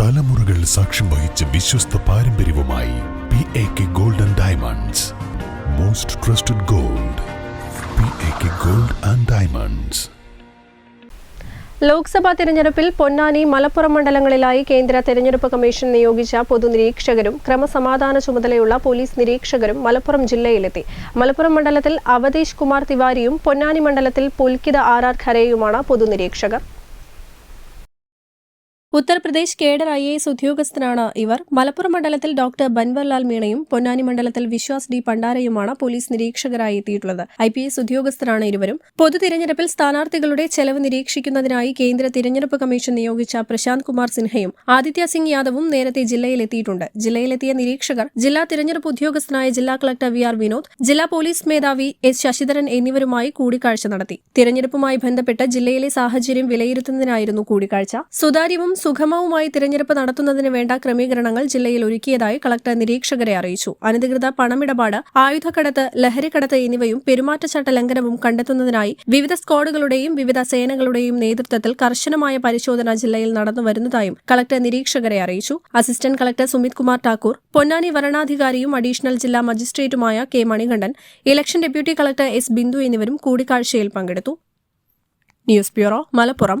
തലമുറകൾ സാക്ഷ്യം വഹിച്ച വിശ്വസ്ത പാരമ്പര്യവുമായി P A K golden diamonds most trusted gold P A K gold and diamonds Lok Sabha തിരഞ്ഞെടുപ്പിൽ പൊന്നാനി മലപ്പുറം മണ്ഡലങ്ങളിലായി കേന്ദ്ര തെരഞ്ഞെടുപ്പ് കമ്മീഷൻ നിയോഗിച്ച പൊതുനിരീക്ഷകരും ക്രമസമാധാന ചുമതലയുള്ള പോലീസ് നിരീക്ഷകരും മലപ്പുറം ജില്ലയിലെത്തി. മലപ്പുറം മണ്ഡലത്തിൽ അവതീഷ് കുമാർ തിവാരിയും പൊന്നാനി മണ്ഡലത്തിൽ പുൽക്കിത ആർ ആർ ഖരയുമാണ് പൊതുനിരീക്ഷകർ Uttar Pradesh cadre I A S ഉദ്യോഗസ്ഥനാണ് ഇവർ. മലപ്പുറം മണ്ഡലത്തിൽ ഡോക്ടർ ബൻവർലാൽ മീണയും പൊന്നാനി മണ്ഡലത്തിൽ വിശ്വാസ് ഡി പണ്ടാരയുമാണ് പോലീസ് നിരീക്ഷകരായി എത്തിയിട്ടുള്ളത്. ഐ പി എസ് ഉദ്യോഗസ്ഥരാണ് ഇരുവരും. പൊതു തിരഞ്ഞെടുപ്പിൽ സ്ഥാനാർത്ഥികളുടെ ചെലവ് നിരീക്ഷിക്കുന്നതിനായി കേന്ദ്ര തിരഞ്ഞെടുപ്പ് കമ്മീഷൻ നിയോഗിച്ച പ്രശാന്ത് കുമാർ സിൻഹയും ആദിത്യ സിംഗ് യാദവും നേരത്തെ ജില്ലയിലെത്തിയിട്ടുണ്ട്. ജില്ലയിലെത്തിയ നിരീക്ഷകർ ജില്ലാ തിരഞ്ഞെടുപ്പ് ഉദ്യോഗസ്ഥനായ ജില്ലാ കളക്ടർ വി ആർ വിനോദ് ജില്ലാ പോലീസ് മേധാവി എസ് ശശിധരൻ എന്നിവരുമായി കൂടിക്കാഴ്ച നടത്തി. തിരഞ്ഞെടുപ്പുമായി ബന്ധപ്പെട്ട് ജില്ലയിലെ സാഹചര്യം വിലയിരുത്തുന്നതിനായിരുന്നു കൂടിക്കാഴ്ച. സുതാര്യവും സുഗമവുമായി തിരഞ്ഞെടുപ്പ് നടത്തുന്നതിന് വേണ്ട ക്രമീകരണങ്ങൾ ജില്ലയിൽ ഒരുക്കിയതായി കളക്ടർ നിരീക്ഷകരെ അറിയിച്ചു. അനധികൃത പണമിടപാട് ആയുധക്കടത്ത് ലഹരിക്കടത്ത് എന്നിവയും പെരുമാറ്റച്ചട്ട ലംഘനവും കണ്ടെത്തുന്നതിനായി വിവിധ സ്ക്വാഡുകളുടെയും വിവിധ സേനകളുടെയും നേതൃത്വത്തിൽ കർശനമായ പരിശോധന ജില്ലയിൽ നടന്നുവരുന്നതായും കളക്ടർ നിരീക്ഷകരെ അറിയിച്ചു. അസിസ്റ്റന്റ് കളക്ടർ സുമിത് കുമാർ ഠാക്കൂർ പൊന്നാനി വരണാധികാരിയും അഡീഷണൽ ജില്ലാ മജിസ്ട്രേറ്റുമായ K Manikandan election deputy collector S Bindu എന്നിവരും കൂടിക്കാഴ്ചയിൽ പങ്കെടുത്തു. News bureau Malappuram.